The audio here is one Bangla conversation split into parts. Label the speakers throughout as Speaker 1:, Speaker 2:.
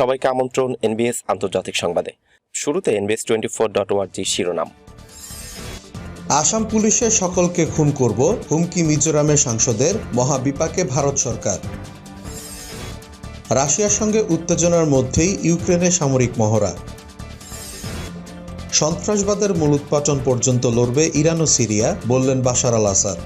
Speaker 1: সবাইকে আমন্ত্রণ এনবিএস আন্তর্জাতিক সংবাদে। শুরুতে এনবিএস টোয়েন্টি ফোর ডট ওয়ার্জি শিরোনাম।
Speaker 2: আসাম পুলিশের সকলকে খুন করব হুমকি মিজোরামের সাংসদের, মহাবিপাকে ভারত সরকার। রাশিয়ার সঙ্গে উত্তেজনার মধ্যেই ইউক্রেনের সামরিক মহড়া। সন্ত্রাসবাদের মূলোৎপাটন পর্যন্ত লড়বে ইরান ও সিরিয়া, বললেন বাশার আল আসাদ।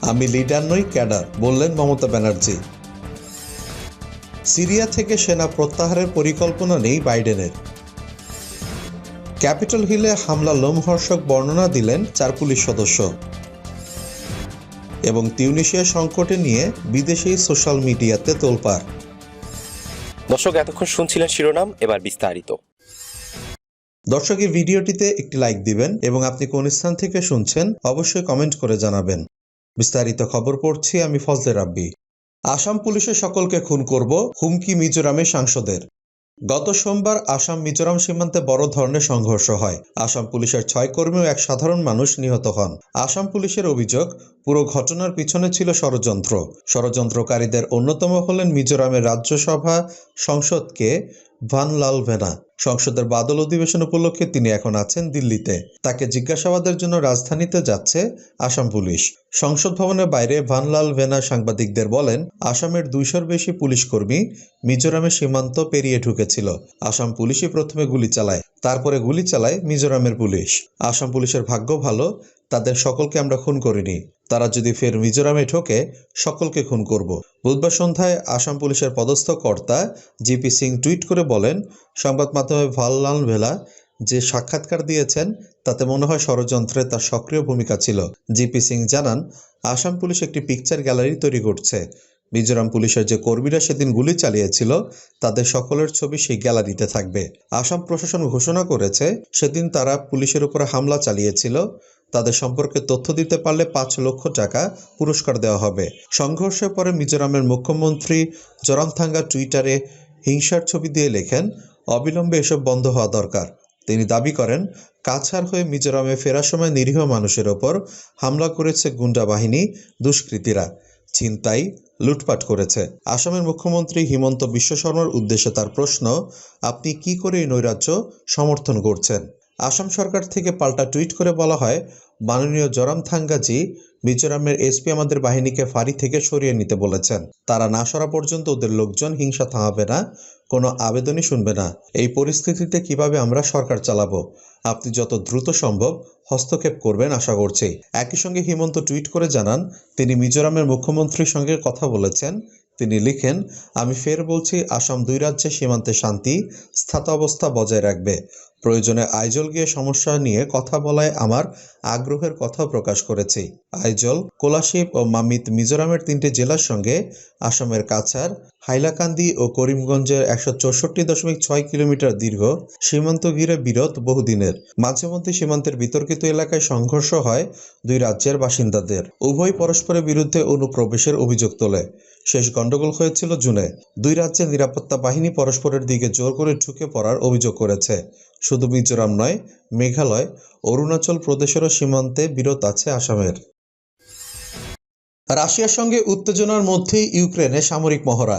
Speaker 2: আমি লিডার নই, ক্যাডার, বললেন মমতা ব্যানার্জি। সিরিয়া থেকে সেনা প্রত্যাহারের পরিকল্পনা নেই বাইডেনের। ক্যাপিটল হিলে হামলা লোমহর্ষক বর্ণনা দিলেন চার পুলিশ সদস্য। এবং তিউনিশিয়া সংকটে নিয়ে বিদেশি সোশ্যাল মিডিয়াতে তোলপাড়।
Speaker 1: দর্শক এতক্ষণ শুনছিলেন শিরোনাম এবার বিস্তারিত।
Speaker 2: দর্শক এই ভিডিওটিতে একটি লাইক দিবেন এবং আপনি কোন স্থান থেকে শুনছেন অবশ্যই কমেন্ট করে জানাবেন। বিস্তারিত খবর পড়ছি আমি ফজলে রাব্বি। আসাম পুলিশের সকলকে খুন করব, হুমকি মিজোরামে সাংসদের। গত সোমবার আসাম মিজোরাম সীমান্তে বড় ধরনের সংঘর্ষ হয়। আসাম পুলিশের ছয় কর্মী ও এক সাধারণ মানুষ নিহত হন। আসাম পুলিশের অভিযোগ, পুরো ঘটনার পিছনে ছিল ষড়যন্ত্র। ষড়যন্ত্রকারীদের অন্যতম হলেন মিজোরামের রাজ্যসভা সংসদকে ভানলাল ভেনা। সংসদের বাদল অধিবেশন উপলক্ষে তিনি এখন আছেন দিল্লিতে। তাকে জিজ্ঞাসাবাদের জন্য রাজধানীতে যাচ্ছে আসাম পুলিশ। সংসদ ভবনের বাইরে ভানলাল ভেনা সাংবাদিকদের বলেন, আসামের দুইশোর বেশি পুলিশ কর্মী মিজোরামের সীমান্ত পেরিয়ে ঢুকেছিল। আসাম পুলিশই প্রথমে গুলি চালায়, তারপরে গুলি চালায় মিজোরামের পুলিশ। আসাম পুলিশের ভাগ্য ভালো তাদের সকলকে আমরা খুন করিনি। তারা যদি ফের মিজোরামে ঢোকে, সকলকে খুন করব। বুধবার সন্ধ্যায় আসাম পুলিশের পদস্থ কর্তা জিপি সিং টুইট করে বলেন, সংবাদ মাধ্যমে ভাল্লাল ভেলা যে সাক্ষাৎকার দিয়েছেন, তাতে মনে হয় ষড়যন্ত্রে তার সক্রিয় ভূমিকা ছিল। জিপি সিং জানান, আসাম পুলিশ একটি পিকচার গ্যালারি তৈরি করছে। মিজোরাম পুলিশের যে কর্মীরা সেদিন গুলি চালিয়েছিল, তাদের সকলের ছবি সেই গ্যালারিতে থাকবে। আসাম প্রশাসন ঘোষণা করেছে, সেদিন তারা পুলিশের উপরে হামলা চালিয়েছিল। তাদের সম্পর্কে তথ্য দিতে পারলে পাঁচ লক্ষ টাকা পুরস্কার দেওয়া হবে। সংঘর্ষের পরে মিজোরামের মুখ্যমন্ত্রী জরামথাঙ্গা টুইটারে হিংসার ছবি দিয়ে লেখেন, অবিলম্বে এসব বন্ধ হওয়া দরকার। তিনি দাবি করেন কাছাড় হয়ে মিজোরামে ফেরার সময় নিরীহ মানুষের ওপর হামলা করেছে গুন্ডা বাহিনী, দুষ্কৃতীরা। ছিনতাই, লুটপাট করেছে। আসামের মুখ্যমন্ত্রী হিমন্ত বিশ্ব শর্মার উদ্দেশ্যে তার প্রশ্ন, আপনি কি করে এই নৈরাজ্য সমর্থন করছেন? আসাম সরকার থেকে পাল্টা টুইট করে বলা হয়, মাননীয় জরামথাঙ্গাজি মিজোরামের এসপি আমাদের বাহিনীকে ফাঁড়ি থেকে সরিয়ে নিতে বলেছেন। তারা না সরা পর্যন্ত ওদের লোকজন হিংসা থামাবে না, কোনো আবেদনই শুনবে না। এই পরিস্থিতিতে কীভাবে আমরা সরকার চালাবো? আপনি যত দ্রুত সম্ভব হস্তক্ষেপ করবেন আশা করছি। একই সঙ্গে হিমন্ত টুইট করে জানান, তিনি মিজোরামের মুখ্যমন্ত্রীর সঙ্গে কথা বলেছেন। তিনি লিখেন, আমি ফের বলছি, আসাম দুই রাজ্যে সীমান্তে শান্তি, স্থিতাবস্থা বজায় রাখবে। প্রয়োজনে আইজল গিয়ে সমস্যা নিয়ে কথা বলায় আমার আগ্রহের কথা প্রকাশ করেছি। আইজল, কোলাশিব ও মামিত মিজোরামের তিনটি জেলার সঙ্গে আসামের কাছাড় হাইলাকান্দি ও করিমগঞ্জের একশো চৌষট্টি দশমিক ছয় কিলোমিটার দীর্ঘ সীমান্ত ঘিরে বিরোধ বহুদিনের। মাঝে মধ্যে সীমান্তের বিতর্কিত এলাকায় সংঘর্ষ হয় দুই রাজ্যের বাসিন্দাদের। উভয় পরস্পরের বিরুদ্ধে অনুপ্রবেশের অভিযোগ তোলে। শেষ গন্ডগোল হয়েছিল জুনে। দুই রাজ্যের নিরাপত্তা বাহিনী পরস্পরের দিকে জোর করে ঢুকে পড়ার অভিযোগ করেছে। শুধু মিজোরাম নয়, মেঘালয়, অরুণাচল প্রদেশেরও সীমান্তে বিরোধ আছে আসামের। রাশিয়ার সঙ্গে উত্তেজনার মধ্যেই ইউক্রেনে সামরিক মহড়া।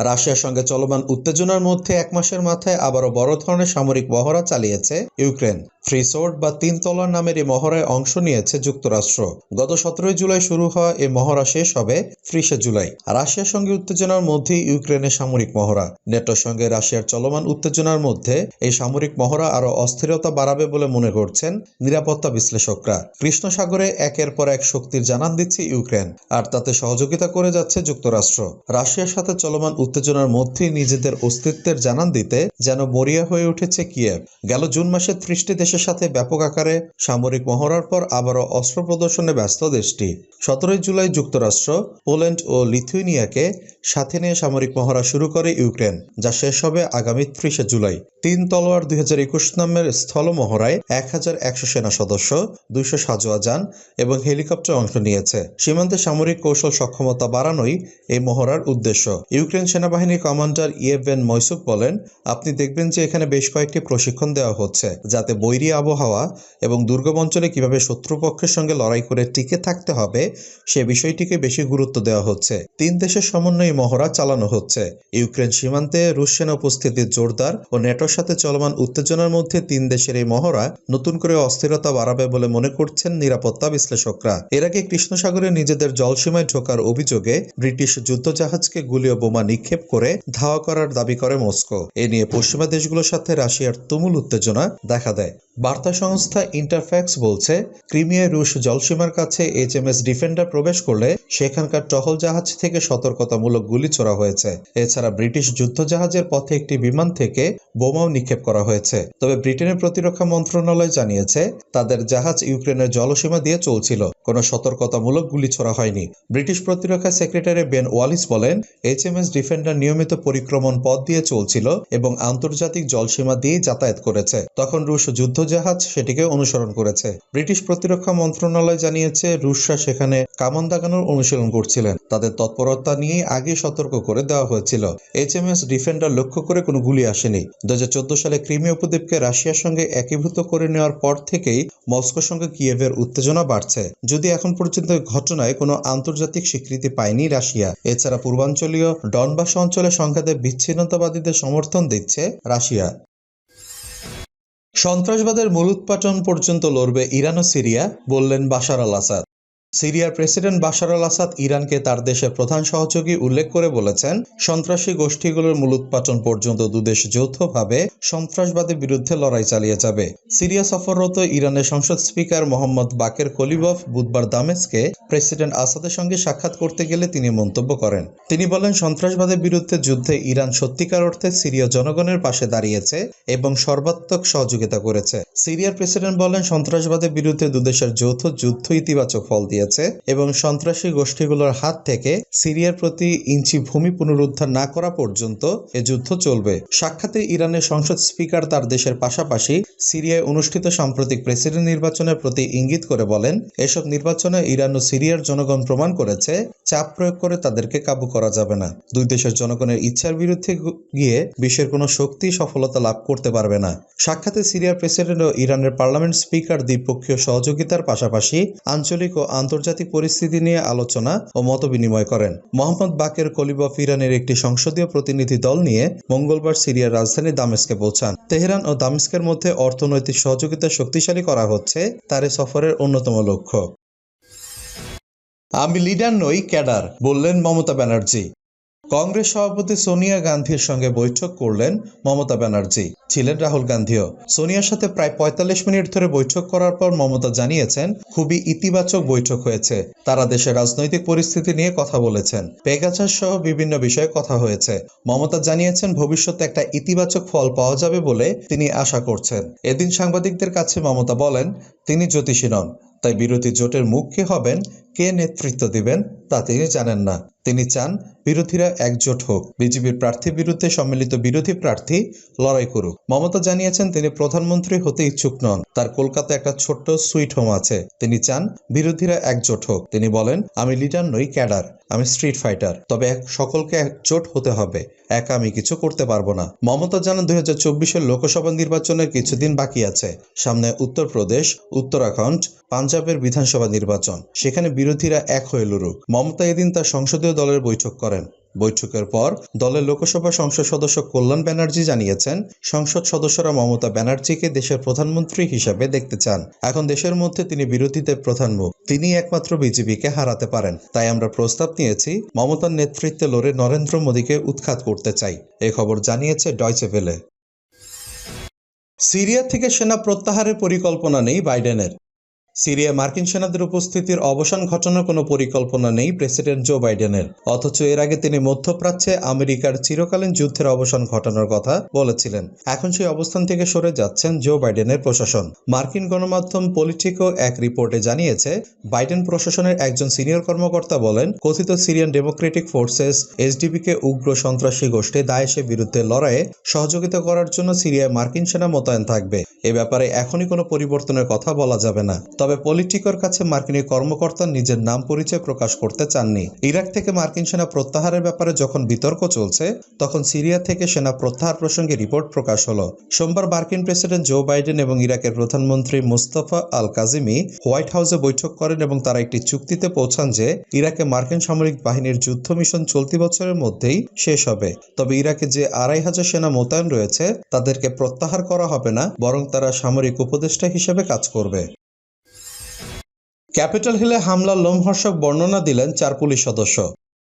Speaker 2: রাশিয়ার সঙ্গে চলমান উত্তেজনার মধ্যে এক মাসের মাথায় আবারও বড় ধরনের সামরিক মহড়া চালিয়েছে ইউক্রেন। ফ্রি সোর্ড বা তিন তলার নামের এই মহড়ায় অংশ নিয়েছে যুক্তরাষ্ট্র। গত সতেরোই জুলাই শুরু হওয়া এই মহড়া শেষ হবে ত্রিশে জুলাই। রাশিয়ার সঙ্গে উত্তেজনার মধ্যেই ইউক্রেনের সামরিক মহড়া। নেটোর সঙ্গে রাশিয়ার চলমান উত্তেজনার মধ্যে এই সামরিক মহড়া আরও অস্থিরতা বাড়াবে বলে মনে করছেন নিরাপত্তা বিশ্লেষকরা। কৃষ্ণ সাগরে একের পর এক শক্তির জানান দিচ্ছে ইউক্রেন, আর তাতে সহযোগিতা করে যাচ্ছে যুক্তরাষ্ট্র। রাশিয়ার সাথে চলমান উত্তেজনার মধ্যেই নিজেদের অস্তিত্বের জানান দিতে যেন মরিয়া হয়ে উঠেছে কিয়েভ। গেল জুন মাসে ত্রিশটি দেশের সাথে ব্যাপক আকারে সামরিক মহড়ার পর আবারও অস্ত্র প্রদর্শনে ব্যস্ত দেশটি। সতেরোই জুলাই যুক্তরাষ্ট্র, পোল্যান্ড ও লিথুয়েনিয়াকে সাথে নিয়ে সামরিক মহড়া শুরু করে ইউক্রেন, যা শেষ হবে আগামী ত্রিশে জুলাই। তিন তলোয়ার দুই হাজার একুশ নামের স্থল মহড়ায় এক হাজার একশো সেনা সদস্য, দুইশো সাজোয়া যান এবং হেলিকপ্টার অংশ নিয়েছে। সীমান্তে সামরিক কৌশল সক্ষমতা বাড়ানোই এই মহড়ার উদ্দেশ্য। ইউক্রেন সেনাবাহিনীর কমান্ডার ইয়েভেন মৈসুক বলেন, আপনি দেখবেন যে এখানে বেশ কয়েকটি প্রশিক্ষণ দেওয়া হচ্ছে, যাতে বৈরী আবহাওয়া এবং দুর্গম অঞ্চলে কীভাবে শত্রুপক্ষের সঙ্গে লড়াই করে টিকে থাকতে হবে, সে বিষয়টিকে বেশি গুরুত্ব দেওয়া হচ্ছে। তিন দেশের সমন্বয়ে মহড়া চালানো হচ্ছে। ইউক্রেন সীমান্তে রুশ সেনা উপস্থিতি জোরদার ও নেটোর সাথে চলমান উত্তেজনার মধ্যে তিন দেশের এই মহড়া নতুন করে অস্থিরতা বাড়াবে বলে মনে করছেন নিরাপত্তা বিশ্লেষকরা। এর আগে কৃষ্ণ সাগরে নিজেদের জলসীমায় ঢোকার অভিযোগে ব্রিটিশ যুদ্ধজাহাজকে গুলি ও বোমা নিক্ষেপ করে ধাওয়া করার দাবি করে মস্কো। এ নিয়ে পশ্চিমা দেশগুলোর সাথে রাশিয়ার তুমুল উত্তেজনা দেখা দেয়। বার্তা সংস্থা ইন্টারফ্যাক্স বলছে, ক্রিমিয়ায় রুশ জলসীমার কাছে এইচএমএস ডিফেন্ডার প্রবেশ করলে সেখানকার টহল জাহাজ থেকে সতর্কতামূলক গুলি ছোড়া হয়েছে। এছাড়া ব্রিটিশ যুদ্ধজাহাজের পথে একটি বিমান থেকে বোমাও নিক্ষেপ করা হয়েছে। তবে ব্রিটেনের প্রতিরক্ষা মন্ত্রণালয় জানিয়েছে, তাদের জাহাজ ইউক্রেনের জলসীমা দিয়ে চলছিল। কোনো সতর্কতামূলক গুলি ছোড়া হয়নি। ব্রিটিশ প্রতিরক্ষা সেক্রেটারি বেন ওয়ালিস বলেন এইচ এইচএমএস ডিফেন্ডার নিয়মিত পরিক্রমণ পথ দিয়ে চলছিল এবং আন্তর্জাতিক জলসীমা দিয়ে যাতায়াত করেছে। তখন রুশ যুদ্ধজাহাজ সেটিকে অনুসরণ করেছে। ব্রিটিশ প্রতিরক্ষা মন্ত্রণালয় জানিয়েছে, রুশরা সেখানে কামান দাগানোর অনুশীলন করছিলেন। তাদের তৎপরতা নিয়ে আগে সতর্ক করে দেওয়া হয়েছিল। এইচএমএস ডিফেন্ডার লক্ষ্য করে কোনো গুলি আসেনি। দুই হাজার চোদ্দ সালে ক্রিমিয়া উপদ্বীপকে রাশিয়ার সঙ্গে একীভূত করে নেওয়ার পর থেকেই মস্কোর সঙ্গে কিয়েভের উত্তেজনা বাড়ছে। যদি এখন পর্যন্ত ঘটনায় কোনো আন্তর্জাতিক স্বীকৃতি পায়নি রাশিয়া, এছাড়া পূর্বাঞ্চলীয় ডনবাস অঞ্চলে সংঘাতে বিচ্ছিন্নতাবাদীদের সমর্থন দিচ্ছে রাশিয়া। সন্ত্রাসবাদের মূল মূলোৎপাটন পর্যন্ত লড়বে ইরান ও সিরিয়া বললেন বাশার আল আসাদ সিরিয়ার প্রেসিডেন্ট বাশার আল আসাদ ইরানকে তার দেশের প্রধান সহযোগী উল্লেখ করে বলেছেন, সন্ত্রাসী গোষ্ঠীগুলোর মূলোৎপাটন পর্যন্ত দুদেশ যৌথভাবে সন্ত্রাসবাদের বিরুদ্ধে লড়াই চালিয়ে যাবে। সিরিয়া সফররত ইরানের সংসদ স্পিকার মোহাম্মদ বাকের কলিবফ বুধবার দামেস্কে প্রেসিডেন্ট আসাদের সঙ্গে সাক্ষাৎ করতে গেলে তিনি মন্তব্য করেন। তিনি বলেন, সন্ত্রাসবাদের বিরুদ্ধে যুদ্ধে ইরান সত্যিকার অর্থে সিরিয়া জনগণের পাশে দাঁড়িয়েছে এবং সর্বাত্মক সহযোগিতা করেছে। সিরিয়ার প্রেসিডেন্ট বলেন, সন্ত্রাসবাদের বিরুদ্ধে দুদেশের যৌথ যুদ্ধ ইতিবাচক ফল দিয়েছে এবং সন্ত্রাসী গোষ্ঠীগুলোর হাত থেকে সিরিয়ার প্রতি ইঞ্চি ভূমি পুনরুদ্ধার না করা পর্যন্ত এ যুদ্ধ চলবে। সাক্ষাতে ইরানের সংসদ স্পিকার তার দেশের পাশাপাশি সিরিয়ায় অনুষ্ঠিত সাম্প্রতিক প্রেসিডেন্ট নির্বাচনের প্রতি ইঙ্গিত করে বলেন, এসব নির্বাচনে ইরান ও সিরিয়ার জনগণ প্রমাণ করেছে, চাপ প্রয়োগ করে তাদেরকে কাবু করা যাবে না। দুই দেশের জনগণের ইচ্ছার বিরুদ্ধে গিয়ে বিশ্বের কোনো শক্তি সফলতা লাভ করতে পারবে না। সাক্ষাতে সিরিয়ার প্রেসিডেন্ট ও ইরানের পার্লামেন্ট স্পিকার দ্বিপক্ষীয় সহযোগিতার পাশাপাশি আঞ্চলিক ও আন্তর্জাতিক পরিস্থিতি নিয়ে আলোচনা ও মতবিনিময় করেন। মোহাম্মদ বাকের কলিবফ ইরানের একটি সংসদীয় প্রতিনিধি দল নিয়ে মঙ্গলবার সিরিয়ার রাজধানী দামেস্কে পৌঁছান। তেহরান ও দামেস্কের মধ্যে অর্থনৈতিক সহযোগিতা শক্তিশালী করা হচ্ছে, তার সফরের অন্যতম লক্ষ্য। আমি লিডার নই, ক্যাডার, বললেন মমতা ব্যানার্জি। কংগ্রেস সভাপতি সোনিয়া গান্ধীর সঙ্গে বৈঠক করলেন মমতা ব্যানার্জি। ছিলেন রাহুল গান্ধীও। সোনিয়ার সাথে প্রায় পঁয়তাল্লিশ মিনিট ধরে বৈঠক করার পর মমতা জানিয়েছেন, খুবই ইতিবাচক বৈঠক হয়েছে। তারা দেশের রাজনৈতিক পরিস্থিতি নিয়ে কথা বলেছেন। পেগাচার সহ বিভিন্ন বিষয়ে কথা হয়েছে। মমতা জানিয়েছেন, ভবিষ্যতে একটা ইতিবাচক ফল পাওয়া যাবে বলে তিনি আশা করছেন। এদিন সাংবাদিকদের কাছে মমতা বলেন, তিনি জ্যোতিষী নন। তাই বিরোধী জোটের মুখ কে হবেন, কে নেতৃত্ব দিবেন তা তিনি জানেন না। তিনি চান বিরোধীরা একজোট হোক। বিজেপির প্রার্থীর বিরুদ্ধে সম্মিলিত বিরোধী প্রার্থী লড়াই করুক। মমতা জানিয়েছেন তিনি প্রধানমন্ত্রী হতে ইচ্ছুক নন। তার কলকাতায় একটা ছোট্ট সুইট হোম আছে। তিনি চান বিরোধীরা একজোট হোক। তিনি বলেন, আমি লিডার নই, ক্যাডার। আমি স্ট্রিট ফাইটার। তবে এক সকলকে একজোট হতে হবে। একা আমি কিছু করতে পারব না। মমতা জানান, দুই হাজার চব্বিশের লোকসভা নির্বাচনের কিছুদিন বাকি আছে। সামনে উত্তরপ্রদেশ, উত্তরাখণ্ড পাঞ্জাবের বিধানসভা নির্বাচন। সেখানে বিরোধীরা এক হয়ে লড়ুক। মমতা এদিন তার সংসদীয় দলের বৈঠক করেন। বৈঠকের পর দলের লোকসভা সংসদ সদস্য কল্যাণ ব্যানার্জি জানিয়েছেন, সংসদ সদস্যরা মমতা ব্যানার্জিকে দেশের প্রধানমন্ত্রী হিসেবে দেখতে চান। এখন দেশের মধ্যে তিনি বিরোধীদের প্রধান মুখ। তিনি একমাত্র বিজেপিকে হারাতে পারেন। তাই আমরা প্রস্তাব নিয়েছি, মমতার নেতৃত্বে লড়ে নরেন্দ্র মোদীকে উৎখাত করতে চাই। এ খবর জানিয়েছে ডয়চে ভেলে সিরিয়া থেকে সেনা প্রত্যাহারের পরিকল্পনা নেই বাইডেনের। সিরিয়া মার্কিন সেনাদের উপস্থিতির অবসান ঘটানোর কোনো পরিকল্পনা নেই প্রেসিডেন্ট জো বাইডেনের। অথচ এর আগে তিনি মধ্যপ্রাচ্যে আমেরিকার চিরকালীন যুদ্ধের অবসান ঘটানোর কথা বলেছিলেন। এখন সেই অবস্থান থেকে সরে যাচ্ছেন জো বাইডেনের প্রশাসন। মার্কিন গণমাধ্যম পলিটিকো এক রিপোর্টে জানিয়েছে, বাইডেন প্রশাসনের একজন সিনিয়র কর্মকর্তা বলেন, কথিত সিরিয়ান ডেমোক্রেটিক ফোর্সেস এসডিপিকে উগ্র সন্ত্রাসী গোষ্ঠী দায়েশের বিরুদ্ধে লড়াইয়ে সহযোগিতা করার জন্য সিরিয়ায় মার্কিন সেনা মোতায়েন থাকবে। এ ব্যাপারে এখনই কোনো পরিবর্তনের কথা বলা যাবে না। তবে পলিটিকোর কাছে মার্কিন কর্মকর্তা নিজের নাম পরিচয় প্রকাশ করতে চাননি। ইরাক থেকে মার্কিন সেনা প্রত্যাহারের ব্যাপারে যখন বিতর্ক চলছে, তখন সিরিয়া থেকে সেনা প্রত্যাহার প্রসঙ্গে রিপোর্ট প্রকাশ হলো। সোমবার মার্কিন প্রেসিডেন্ট জো বাইডেন এবং ইরাকের প্রধানমন্ত্রী মুস্তফা আল কাজিমি হোয়াইট হাউসে বৈঠক করেন এবং তারা একটি চুক্তিতে পৌঁছান যে, ইরাকে মার্কিন সামরিক বাহিনীর যুদ্ধ মিশন চলতি বছরের মধ্যেই শেষ হবে। তবে ইরাকে যে আড়াই হাজার সেনা মোতায়েন রয়েছে, তাদেরকে প্রত্যাহার করা হবে না, বরং তারা সামরিক উপদেষ্টা হিসেবে কাজ করবে। ক্যাপিটাল হিলে হামলার লোমহর্ষক বর্ণনা দিলেন চার পুলিশ সদস্য।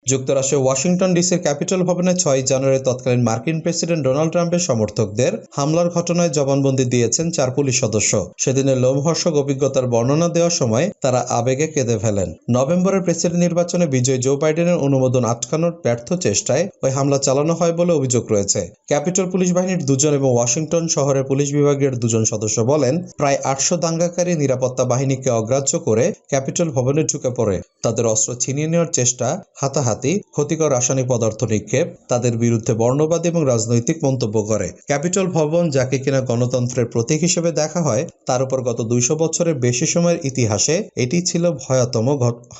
Speaker 2: যুক্তরাষ্ট্রের ওয়াশিংটন ডিসির ক্যাপিটাল ভবনে ছয় জানুয়ারি তৎকালীন মার্কিন প্রেসিডেন্ট ডোনাল্ড ট্রাম্পের সমর্থকদের হামলার ঘটনায় জবানবন্দি দিয়েছেন চার পুলিশ সদস্য। সেদিনের লোমহর্ষক অভিজ্ঞতার বর্ণনা দেওয়ার সময় তারা আবেগে কেঁদে ফেলেন। নভেম্বরের প্রেসিডেন্ট নির্বাচনে বিজয়ী জো বাইডেনের অনুমোদন আটকানোর ব্যর্থ চেষ্টায় ওই হামলা চালানো হয় বলে অভিযোগ রয়েছে। ক্যাপিটল পুলিশ বাহিনীর দুজন এবং ওয়াশিংটন শহরের পুলিশ বিভাগের দুজন সদস্য বলেন, প্রায় আটশো দাঙ্গাকারী নিরাপত্তা বাহিনীকে অগ্রাহ্য করে ক্যাপিটল ভবনে ঢুকে পড়ে। তাদের অস্ত্র ছিনিয়ে নেওয়ার চেষ্টা হাতাহাতি ক্ষতিকর রাসায়নিক পদার্থ নিক্ষেপ, তাদের বিরুদ্ধে বর্ণবাদী এবং রাজনৈতিক মন্তব্য করে। ক্যাপিটল ভবন, যাকে কিনা গণতন্ত্রের প্রতীক হিসেবে দেখা হয়, তার উপর গত দুইশো বছরের বেশি সময়ের ইতিহাসে এটি ছিল ভয়াতম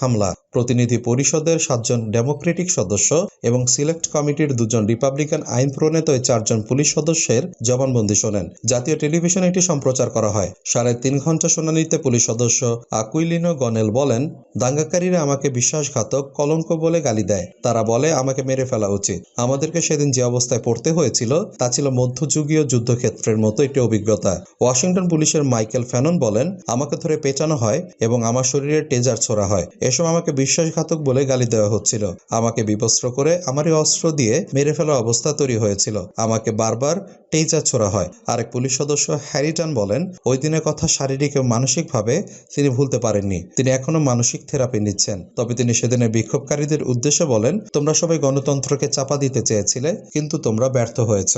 Speaker 2: হামলা। প্রতিনিধি পরিষদের সাতজন ডেমোক্রেটিক সদস্য এবং সিলেক্ট কমিটির দুজন রিপাবলিকান আইন প্রণেত চারজন পুলিশ সদস্যের জবানবন্দি শোনেন। জাতীয় টেলিভিশনে এটি সম্প্রচার করা হয়। সাড়ে তিন ঘণ্টা শুনানিতে পুলিশ সদস্য আকুইলিনো গনেল বলেন, দাঙ্গাকারীরা আমাকে বিশ্বাসঘাতক, কলঙ্ক বলে গালি দেয়। তারা বলে, আমাকে মেরে ফেলা উচিত। আমাদেরকে সেদিন যে অবস্থায় পড়তে হয়েছিল, তা ছিল মধ্যযুগীয় যুদ্ধক্ষেত্রের মতো একটি অভিজ্ঞতা। ওয়াশিংটন পুলিশের মাইকেল ফ্যানন বলেন, আমাকে ধরে পেটানো হয় এবং আমার শরীরে টেজার ছোড়া হয়। এসব আমাকে বিশ্বাসঘাতক বলে গালি দেওয়া হচ্ছিল। আমাকে বিবস্ত্র করে আমার এই অস্ত্র দিয়ে মেরে ফেলার অবস্থা তৈরি হয়েছিল। আমাকে বারবার টেজার ছোড়া হয়। আরেক পুলিশ সদস্য হ্যারিটন বলেন, ওই দিনের কথা শারীরিক ও মানসিকভাবে তিনি ভুলতে পারেননি। তিনি এখনও মানসিক থেরাপি নিচ্ছেন। তবে তিনি সেদিনের বিক্ষোভকারীদের উদ্দেশ্যে বলেন, তোমরা সবাই গণতন্ত্রকে চাপা দিতে চেয়েছিলে, কিন্তু তোমরা ব্যর্থ হয়েছ।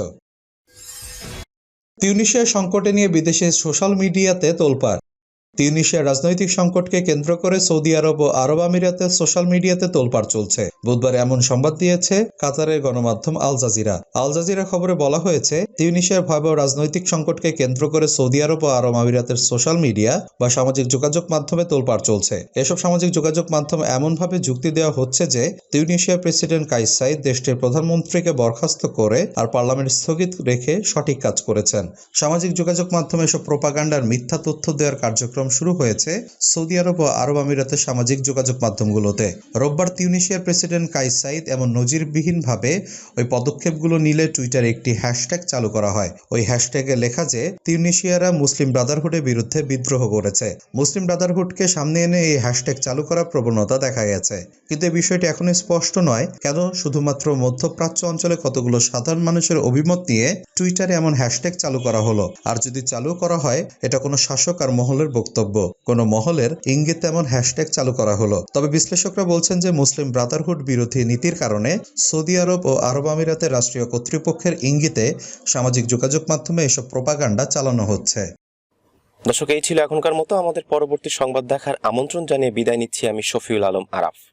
Speaker 2: তিউনিশিয়া সংকটে নিয়ে বিদেশে সোশ্যাল মিডিয়াতে তোলপাড়। তিউনিশিয়ার রাজনৈতিক সংকটকে কেন্দ্র করে সৌদি আরব ও আরব আমিরাতে সোশ্যাল মিডিয়াতে তোলপাড় চলছে। বুধবার এমন সংবাদ দিয়েছে কাতারের গণমাধ্যম আল জাজিরা। আল জাজিরা খবরে বলা হয়েছে, তিউনিশিয়ার ভয়াবহ রাজনৈতিক সংকটকে কেন্দ্র করে সৌদি আরব ও আরব আমিরাতের সোশ্যাল মিডিয়া বা সামাজিক যোগাযোগ মাধ্যমে তোলপাড় চলছে। এসব সামাজিক যোগাযোগ মাধ্যম এমনভাবে যুক্তি দেওয়া হচ্ছে যে, তিউনিশিয়ার প্রেসিডেন্ট কাইস সাইদ দেশটির প্রধানমন্ত্রীকে বরখাস্ত করে আর পার্লামেন্ট স্থগিত রেখে সঠিক কাজ করেছেন। সামাজিক যোগাযোগ মাধ্যমে এসব প্রোপাগান্ডার মিথ্যা তথ্য দেওয়ার কার্যক্রম শুরু হয়েছে সৌদি আরব ও আরব আমিরাতের সামাজিক যোগাযোগ মাধ্যমগুলোতে। রোববার তিউনিশিয়ার প্রেসিডেন্ট কাইস সাইদ এমন নজিরবিহীনভাবে ওই পদক্ষেপগুলো নিলে টুইটারে একটি হ্যাশট্যাগ চালু করা হয়। ওই হ্যাশট্যাগে লেখা যে, তিউনিশিয়ারা মুসলিম ব্রাদারহুডের বিরুদ্ধে বিদ্রোহ করেছে। মুসলিম ব্রাদারহুডকে সামনে এনে এই হ্যাশট্যাগ চালু করার প্রবণতা দেখা গেছে। কিন্তু এই বিষয়টি এখনও স্পষ্ট নয়, কেন শুধুমাত্র মধ্যপ্রাচ্য অঞ্চলে কতগুলো সাধারণ মানুষের অভিমত নিয়ে টুইটারে এমন হ্যাশট্যাগ চালু করা হলো? আর যদি চালু করা হয়, এটা কোনো শাসক আর মহলের বক্তব্য কোনো মহলের ইঙ্গিত এমন হ্যাশট্যাগ চালু করা হলো। তবে বিশ্লেষকরা বলছেন যে মুসলিম ব্রাদারহুড বিরোধী নীতির কারণে সৌদি আরব ও আরব আমিরাতের রাষ্ট্রীয় কর্তৃপক্ষের ইঙ্গিতে সামাজিক যোগাযোগ মাধ্যমে এসব প্রপাগান্ডা চালানো হচ্ছে।
Speaker 1: দর্শক, এই ছিল এখনকার মতো। আমাদের পরবর্তী সংবাদ দেখার আমন্ত্রণ জানিয়ে বিদায় নিচ্ছি আমি শফিউল আলম আরাফ।